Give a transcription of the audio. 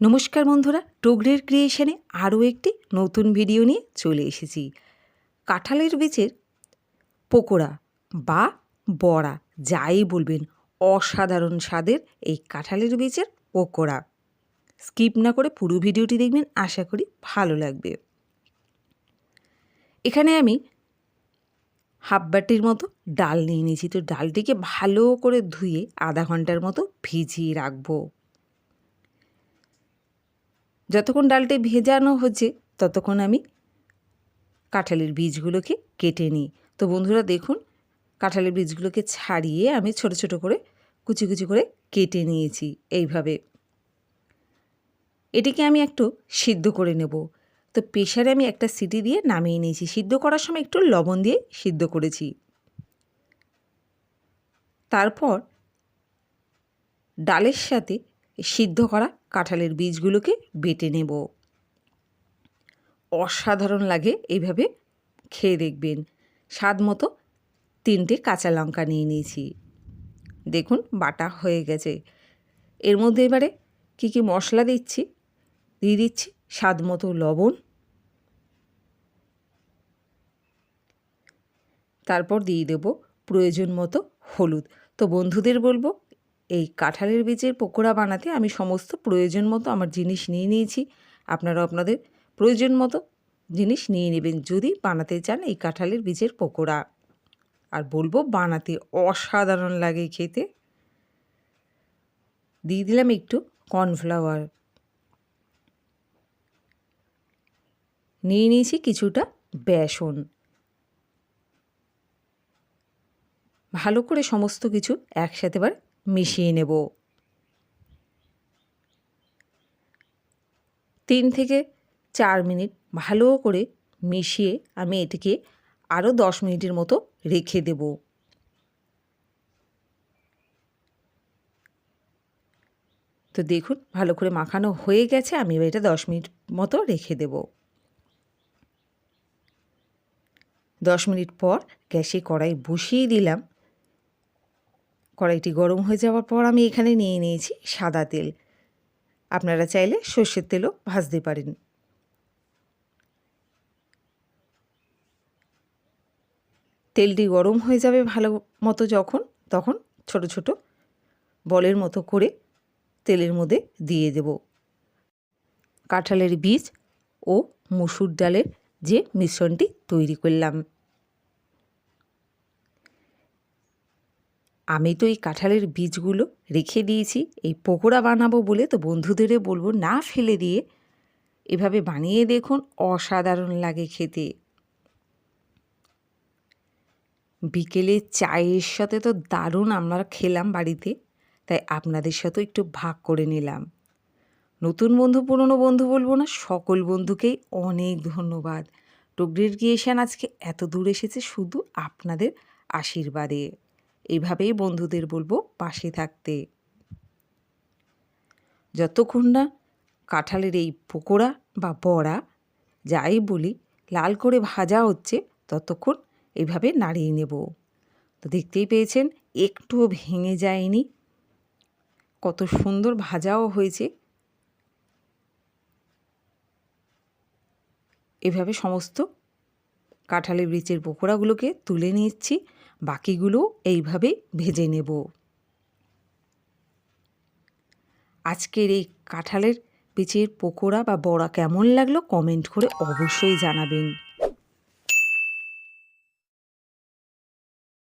নমস্কার বন্ধুরা টুগরের ক্রিয়েশনে আরও একটি নতুন ভিডিও নিয়ে চলে এসেছি। কাঁঠালের বীজের পকোড়া বা বড়া, যাই বলবেন, অসাধারণ স্বাদের এই কাঁঠালের বীজের পকোড়া। স্কিপ না করে পুরো ভিডিওটি দেখবেন, আশা করি ভালো লাগবে। এখানে আমি হাফ বাটির মতো ডাল নিয়ে নিয়েছি। তো ডালটিকে ভালো করে ধুয়ে আধা ঘণ্টার মতো ভিজিয়ে রাখব। যতক্ষণ ডালটি ভেজানো হচ্ছে, ততক্ষণ আমি কাঁঠালের বীজগুলোকে কেটে নিই। তো বন্ধুরা দেখুন, কাঁঠালের বীজগুলোকে ছাড়িয়ে আমি ছোট ছোট করে কুচি কুচি করে কেটে নিয়েছি এইভাবে। এটিকে আমি একটু সিদ্ধ করে নেব। তো প্রেশারে আমি একটা সিটি দিয়ে নামিয়ে নিয়েছি। সিদ্ধ করার সময় একটু লবণ দিয়ে সিদ্ধ করেছি। তারপর ডালের সাথে সিদ্ধ করা কাঁঠালের বীজগুলোকে বেটে নেব। অসাধারণ লাগে এইভাবে খেয়ে দেখবেন। স্বাদ মতো তিনটে কাঁচা লঙ্কা নিয়ে নিয়েছি। দেখুন, বাটা হয়ে গেছে। এর মধ্যে এবারে কী কী মশলা দিচ্ছি? দিয়ে দিচ্ছি স্বাদ মতো লবণ। তারপর দিয়ে দেব প্রয়োজন মতো হলুদ। তো বন্ধুদের বলব এই কাঁঠালের বীজের পকোড়া বানাতে আমি সমস্ত প্রয়োজন মতো আমার জিনিস নিয়ে নিয়েছি। আপনারাও আপনাদের প্রয়োজন মতো জিনিস নিয়ে নেবেন যদি বানাতে চান এই কাঁঠালের বীজের পকোড়া। আর বলব বানাতে অসাধারণ লাগে খেতে। দিয়ে দিলাম একটু কর্নফ্লাওয়ার। নিয়ে নিয়েছি কিছুটা বেসন। ভালো করে সমস্ত কিছু একসাথে এবার মিশিয়ে নেব। তিন থেকে চার মিনিট ভালো করে মিশিয়ে আমি এটিকে আরও দশ মিনিটের মতো রেখে দেব। তো দেখুন, ভালো করে মাখানো হয়ে গেছে, আমি এবার এটা দশ মিনিট মতো রেখে দেব। দশ মিনিট পর গ্যাসে কড়াই বসিয়ে দিলাম। কড়াইটি গরম হয়ে যাওয়ার পর আমি এখানে নিয়ে নিয়েছি সাদা তেল। আপনারা চাইলে সর্ষের তেলও ভাজতে পারেন। তেলটি গরম হয়ে যাবে ভালো মতো যখন, তখন ছোট ছোট বলের মতো করে তেলের মধ্যে দিয়ে দেব। কাঁঠালের বীজ ও মুসুর ডালের যে মিশ্রণটি তৈরি করলাম। আমি তো এই কাঁঠালের বীজগুলো রেখে দিয়েছি, এই পকোড়া বানাবো বলে তো বন্ধুদেরও বলব না ফেলে দিয়ে। এভাবে বানিয়ে দেখুন, অসাধারণ লাগে খেতে। বিকেলে চায়ের সাথে তো দারুণ আমরা খেলাম বাড়িতে, তাই আপনাদের সাথেও একটু ভাগ করে নিলাম। নতুন বন্ধু, পুরনো বন্ধু বলব না, সকল বন্ধুকেই অনেক ধন্যবাদ। টুগরির ক্রিয়েশন আজকে এত দূর এসেছে শুধু আপনাদের আশীর্বাদে? এইভাবেই বন্ধুদের বলব পাশে থাকতে। যতক্ষণ না কাঁঠালের এই পকোড়া বা বড়া, যাই বলি, লাল করে ভাজা হচ্ছে, ততক্ষণ এইভাবে নাড়িয়ে নেব। তো দেখতেই পেয়েছেন, একটুও ভেঙে যায়নি। কত সুন্দর ভাজাও হয়েছে। এভাবে সমস্ত কাঁঠালের বীচের পকোড়াগুলোকে তুলে নিচ্ছি। বাকিগুলো এইভাবে ভেজে নেব। আজকের এই কাঁঠালের পিচের পকোড়া বা বড়া কেমন লাগল কমেন্ট করে অবশ্যই জানাবেন।